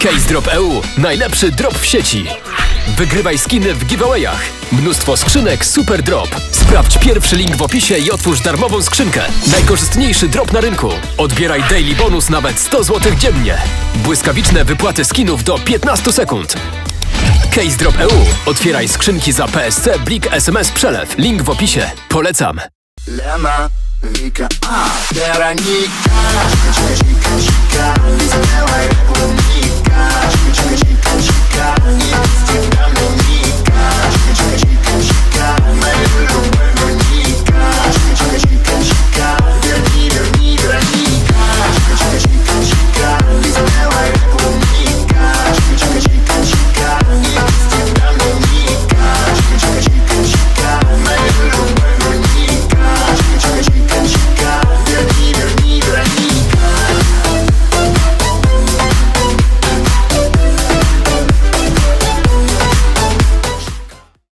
Case Drop EU. Najlepszy drop w sieci. Wygrywaj skiny w giveawayach. Mnóstwo skrzynek Super Drop. Sprawdź pierwszy link w opisie i otwórz darmową skrzynkę. Najkorzystniejszy drop na rynku. Odbieraj daily bonus nawet 100 zł dziennie. Błyskawiczne wypłaty skinów do 15 sekund. Case Drop EU. Otwieraj skrzynki za PSC, Blik, SMS, Przelew. Link w opisie. Polecam. Lema, Wika, a Weronika